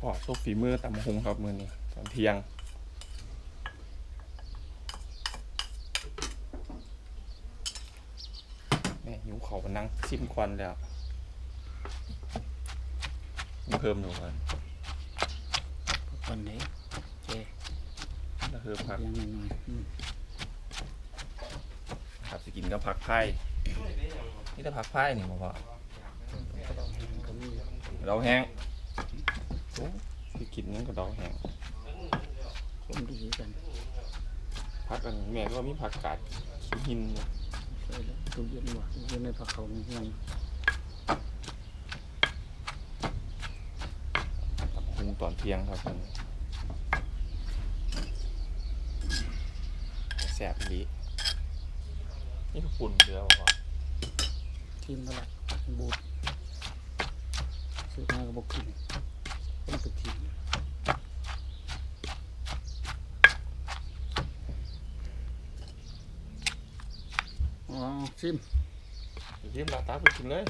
พอซุปฝีมือตำหงครับมือนี้ตอนเที่ยงแม่หิวเขาวมานั่งชิมควันแล้วมีเพิ่มอยู่ครับคนไหนเจแล้วคือผักยังหน่อยๆอืมผักสกินก็ผักไผ่นี่แต่ผักไผ่นี่มาพอก็มีเราแห้ง โอ้สิกินนั่นก็ดอกแห้งคนดีกันผักอันแม่ก็มีผักกาดขี้หินอยู่ใช่แล้วตู้เย็นว่ะตู้เย็นในผักเขานี่ยังตับหุงตอนเที่ยงครับมันแสบดีนี่คือปุ่นเรือบ่พอทีมเท่าไหร่บูดซื้อมาก็บอกกิน ต้องไปทีมอ๋อซิมยิ้มลาตาไปกินเลย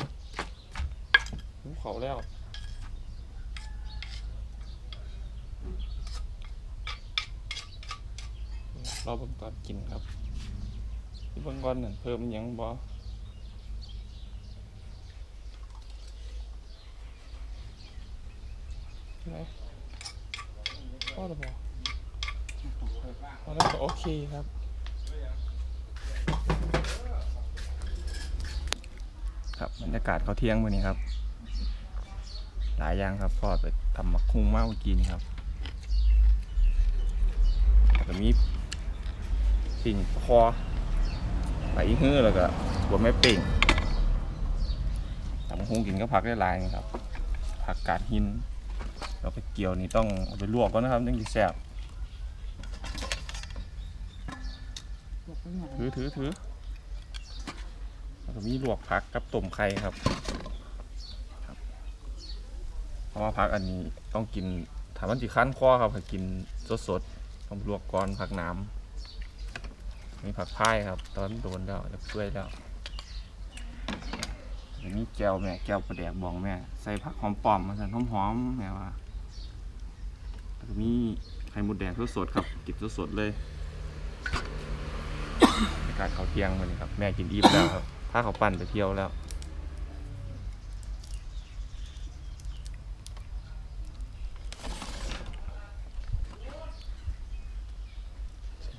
หิวเขาแล้วเราเบิ่งตอนกินครับที่เบิ่งก่อนนั่นเพิ่มยังบ่ไหนพอหรือเปล่าพอแล้วก็โอเคครับ ครับบรรยากาศเขาเที่ยงวันนี้ครับ หลายอย่างครับพ่อไปทำมักคุ้งมากเมื่อกี้นี่ครับแล้วก็มีสิ่งคอไหลฮื้อแล้วก็บัวแม่เป่งทำมักคุ้งกินก็พักได้หลายครับผักกาดหินแล้วก็เกี๊ยวนี่ต้องเอาไปลวกก่อนนะครับถึงจะแซ่บ ถือถือถือแล้วก็มีลวกผักกับต้มไข่ครับเพราะว่าพักอันนี้ต้องกินถามมันจีขั้นคอครับกินสดๆต้องลวกก่อนผักน้ำมีผักพายครับ ตอนโดนแล้วแล้วเปื่อยแล้วเดี๋ยวนี้แก้วแม่แก้วประแดกบองแม่ ใส่ผักหอมปอมมาใส่หอมๆแม่ว่ามีไข่มดแดงสดๆครับกินสดๆเลย การเขาวเที่ยงมันครับ แม่กินอิ่มแล้วครับถ้าเขาปั่นไปเที่ยวแล้ว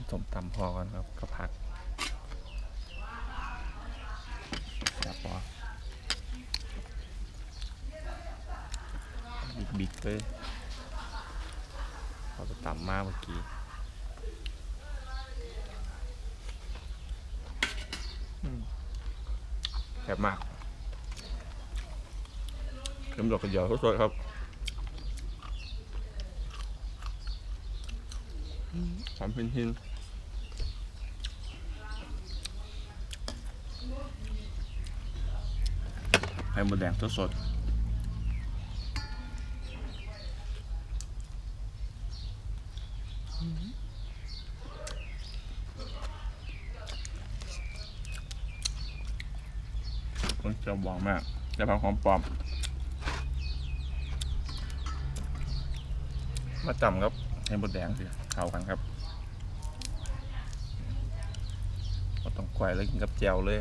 สมตำพอกันครับก็ผักแบบพอบิ๊กบิ๊กเลยเราไปตำมากเมื่อกี้อืมแซ่บมากเค็มดอกกระเจียวสดๆครับสามพินหินไข่มดแดงสดๆด มหวานมากได้ผักหอมปลอม มาจำครับไข่มดแดงสิเข้ากันครับเราต้องควายแล้วกินกับแจวเลย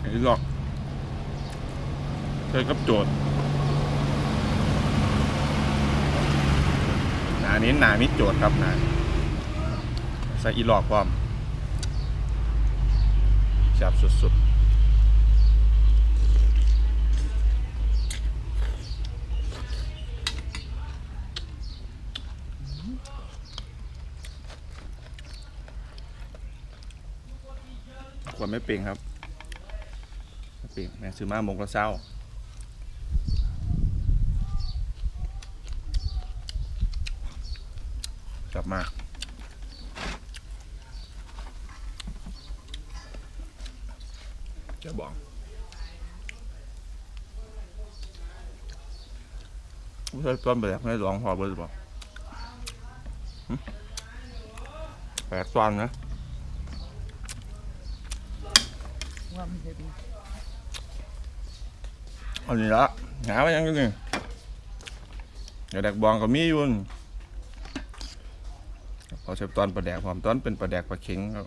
ไอ้หลอกเคยกับโจทย์ หนนี้หนามิโจทย์ครับหนาใส่อีหลอกพร้อมจับสุดๆควรไม่เปล่งครับเปีกแม่ซื้อมาหมกละเศร้า เคยต้นไปแล้วให้ลองพอเบอร์บอกแปดตอนนะอันนี้ละหาไว้ยังกันนี่เดี๋ยวแดกบองก็มีอยู่พอเชฟตอนประแดกพร้อมตอนเป็นประแดกประเข็งครับ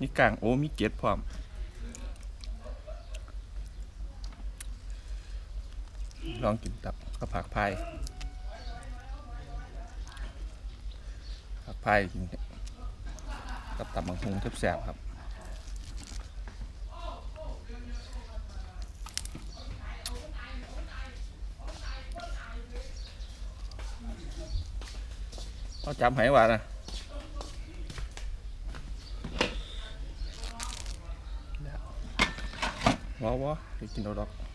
นี่กลางโอ้มีเจ็ดพร้อม องกินตับก็ผักพายผักพายกินกับตับมังคุงแซ่บครับเขาจำให้ว่านะว้าวว้าวกินดอกดอก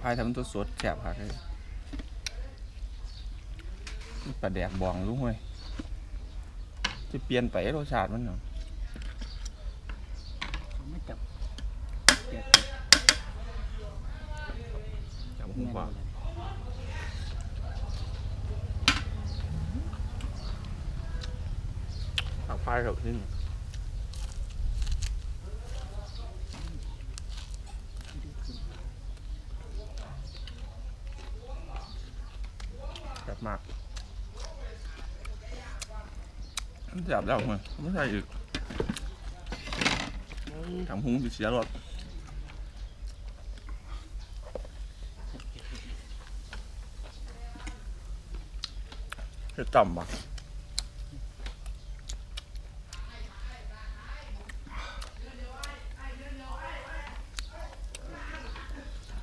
พายทำตัวสดแสบผักเลยนี่ปลาแดกบองรู้ไหมจะเปลี่ยนไปรสชาติมันเนาะไม่จับแกะจำคุ้มกว่าผักพายกับที่นี่แบบมาก จับแล้วมั้ยไม่ใช่อีกทำหุ้งเสียรถจะต่ำปะ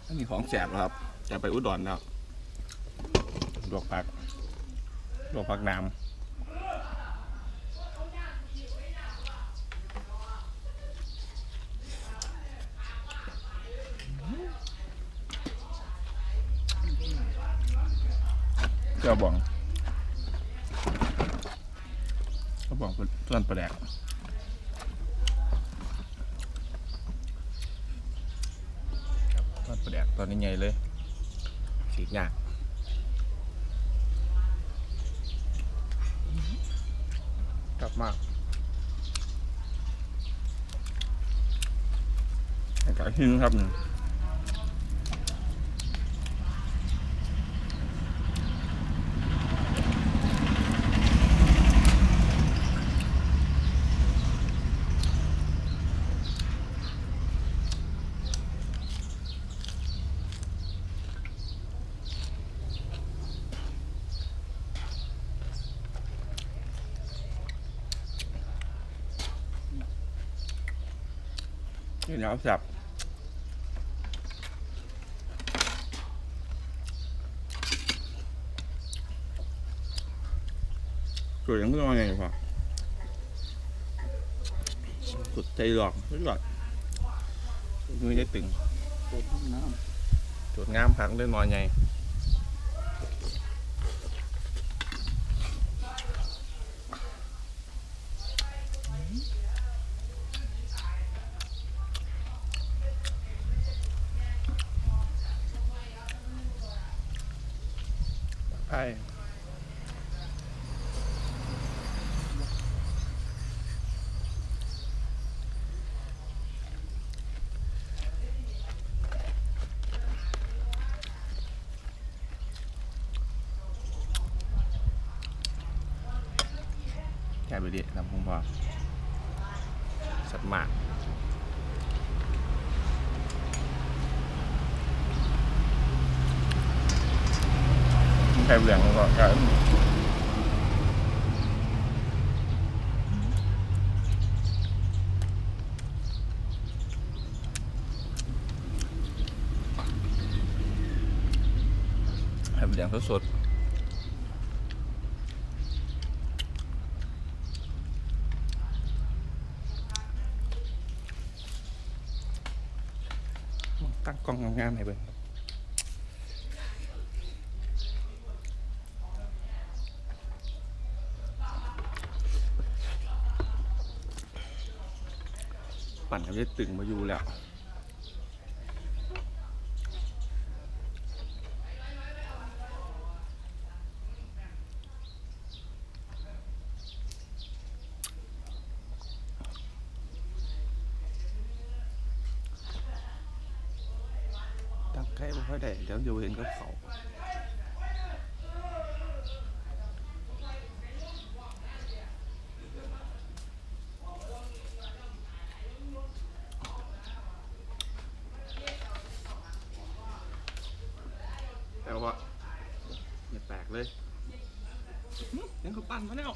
อันนี้ของแสบแล้วครับ จะไปอุดรแล้วลวกผักลวกผักน้ำเจ้าบองเจ้าบองเป็นส่วนประแดกส่วนประแดกตอนนี้ใหญ่เลยสีกยากกลับมากอากาศหิ้งครับ นี่นี่น้ำแซ่บสวยยังไม่ต้องอะไรพอสุดใจหลอกสุดยอดมือจะตึงกดน้จุดงามพักเล่นนอนใหญ่ไปแค่ ไปดิทำพุงพอสัตว์มากแค่เหลืองก็แค่ให้เหลืองสดๆ ตั้ งามให้เบิ่งปั่นกันได้ตึงมาอยู่แล้ว แใค่อยได้เดี๋ยวอยู่เห็นกับเขาแต่ว่าอย่าแปลกเลยหึยังเขาปั่นมาแล้ว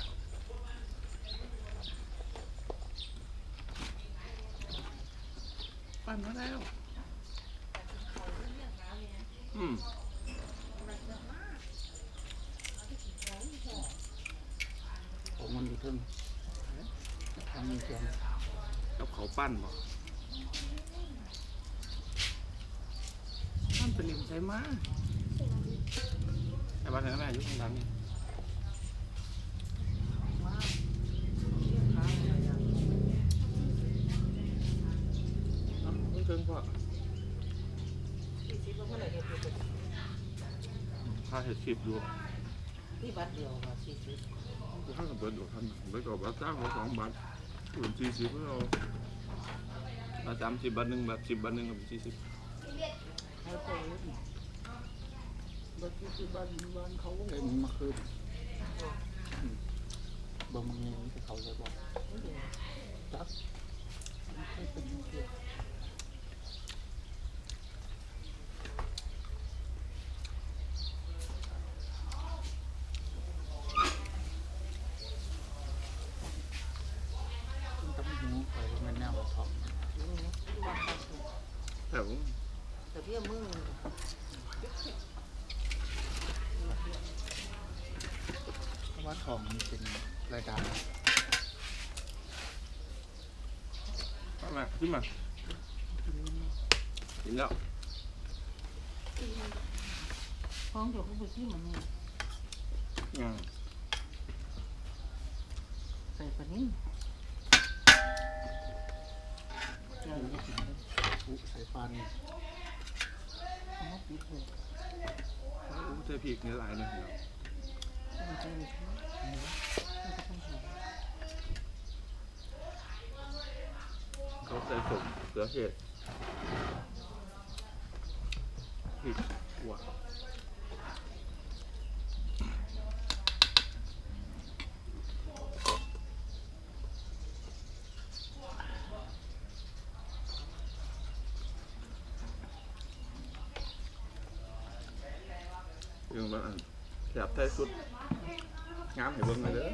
ปั่นมาแล้ว อืมผมมันอยู่ทึ่งทำมีเสียงกับเขาปั้นบ่ปั้นเป็นหลิมใช่ไหมไอ้บ้านไหนแม่อยู่ข้างหลังนี่ พาเห็ดคลิปดูที่บัตรเดียวค่ะสี่สิบกูให้กับเบิดดูท่านเบิดกับบัตรจ้างเขาสองบัตรส่วนสี่สิบเราบัตรสามสิบบัตรหนึ่งบัตรสิบบัตรหนึ่งกับสี่สิบให้ไปบัดที่บ้านบ้านเขาเห็นมาคืนบางเงี้ยที่เขาจะบอกจับไม่ใช่เป็นเกี่ยวต้องหูไปมันแนวท้อง แต่ผม แต่พี่มึง เพราะว่าทองมันเป็นรายการมามาขึ้นมากินแล้วฟ้องเดี๋ยวเขาไปที่มันนี่ยังใส่ปนี้แก้วนี้กินได้อุใส่ปานเขามาปิดเลย โอ้เจอพีกเนื้อลายเนี่ย มันจะมีมันก็ต้องหา เขาใส่สมเกลือเห็ดพริกหัวยังบ้านแถบไทยสุด งามเห็นเบิ่งเลยเด้อ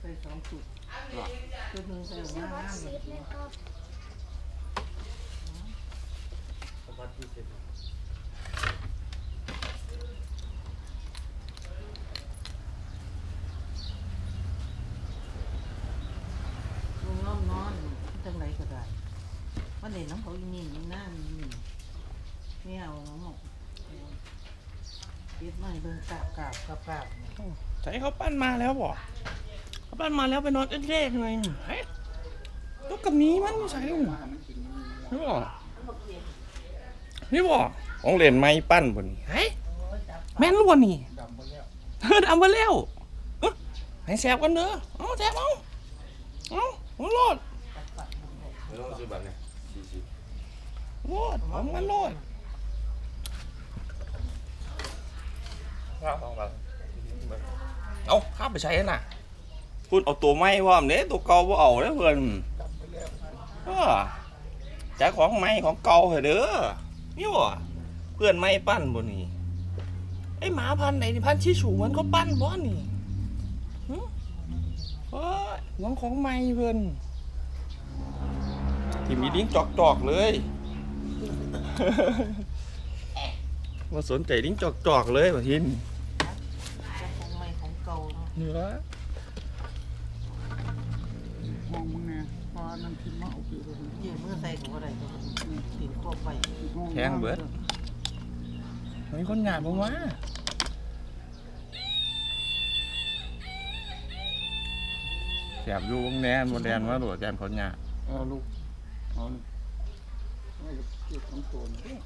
ใส่สองจุดจุดหนึ่งใส่หน้าหน้าหมือนกันลุงน้อมนอนจังไรก็ได้วันเด็น้องเขาอีนี่อีนั่นนี่ไม่เอาน้องหมก ปิดไม่เบิ่งกราบกราบกราบกราบเนี่ยใช่เขาปั้นมาแล้วบ่เขาปั้นมาแล้วไปนอนเล่นๆเลยเฮ้ยตัวกับนี้มันไม่ใช่หรอมามันกินนี่บ่นี่บ่ของเล่นไม้ปั้นบนนี้เฮ้ยแม่นรู้บ่นี่ดำไปแล้วเฮ้ยเอามาแล้วเอ้อให้แซบกันเด้อเอาแซบเอาเอาเอาโลดไม่ต้องซื้อบัตรเนี่ยสี่สิบโลดเอามันโลด ข้าวสองบาท เอาข้า ไปใช้น่ะพูดเอาตัวไม้ว่าเด้ตัวเก่าบ่เอาเด้อเพิ่อนแล้วเออจ่ายของใหม่ของเก่าเหรอเด้อนี่บ่เพื่อนไม่ปั้นบ่นี่ไอหมาพันไหนนี่พันชี้สูงมันก็ปั้นบ่นี่หึเฮ้ยหวงของใหม่เพิ่อนที่มีดิ้งจอกๆเลยมาสนใจดิ้งจอกๆเลยบ่ทิน ของใหม่ของ เก่าเนาะเนื้อมองมึงเนี่ยพอนั่นกินมาเอาไปเลยยืมมือใส่กับอะไรตัวติดควบไปแข็งเบิดมีคนหยาบบ่มาแสบอยู่วงแนนบ่แดนว่าโดดแดนคนหยาบเออลูกเอาลูกไม่เก็บของตัวนี่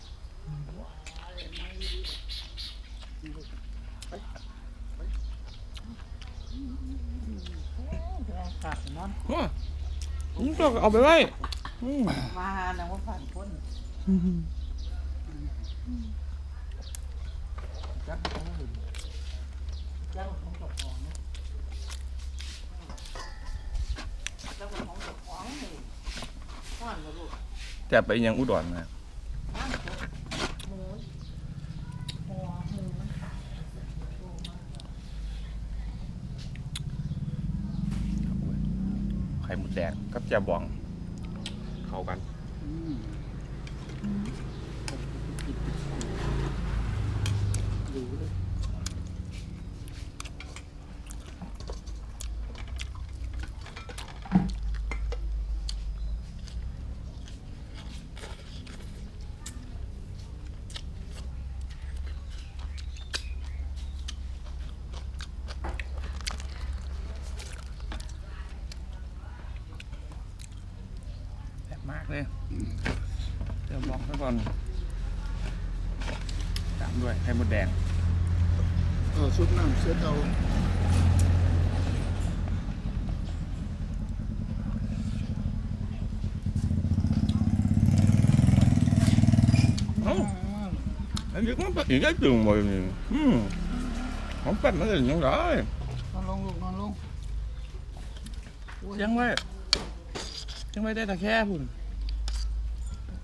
ขาดนอนว้ามึงก็เอาไปไว้อืมมาหานะว่าผ่านพ้นจักเขาเห็นยังของเจ้าของนะแล้วก็ของเจ้าของนี่ห้อนบ่ลูก แต่ไปยังอุดรนะ น้ำตกหมูหัวหมูมันขาดโตมาก ไข่มดแดงกับแจ่วบอง เข้ากัน อืมดูเลย แซ่บมากเลยแจ่วบองซะก่อนตามด้วยไข่หมดแดงเออซุปน้ำเสร็จเอาเอ้าอั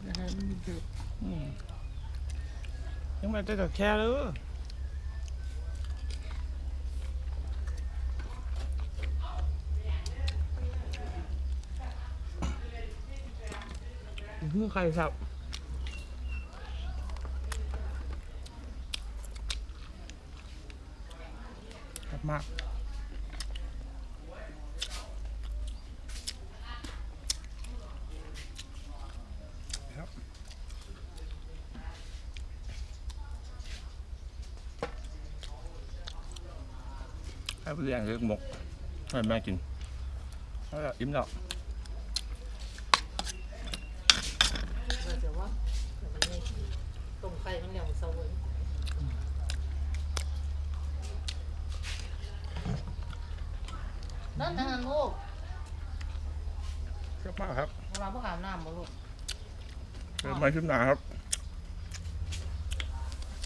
นนี้ก็เป็นอีกไม่มของเป็ดมันเป็นยังไงนอนลงลูกนอนลงยังไว้ยังไว้ได้แต่แค่พุ่นอย่าให้มันเจ็บอืมยังไม่ได้แต่แค่เลยเพื่อใครครับครับมา ให้ไปเลี้ยงเล็กหมกให้แม่กินแล้วก็อิ่มแล้วเราจะว่าแต่มันไม่ต้มไข่มันแล้วเซาเลยนั่นนะลูกครับมากครับเราพวกอาบน้ำบ่ลูกเกิดมาขึ้นหนาครับอ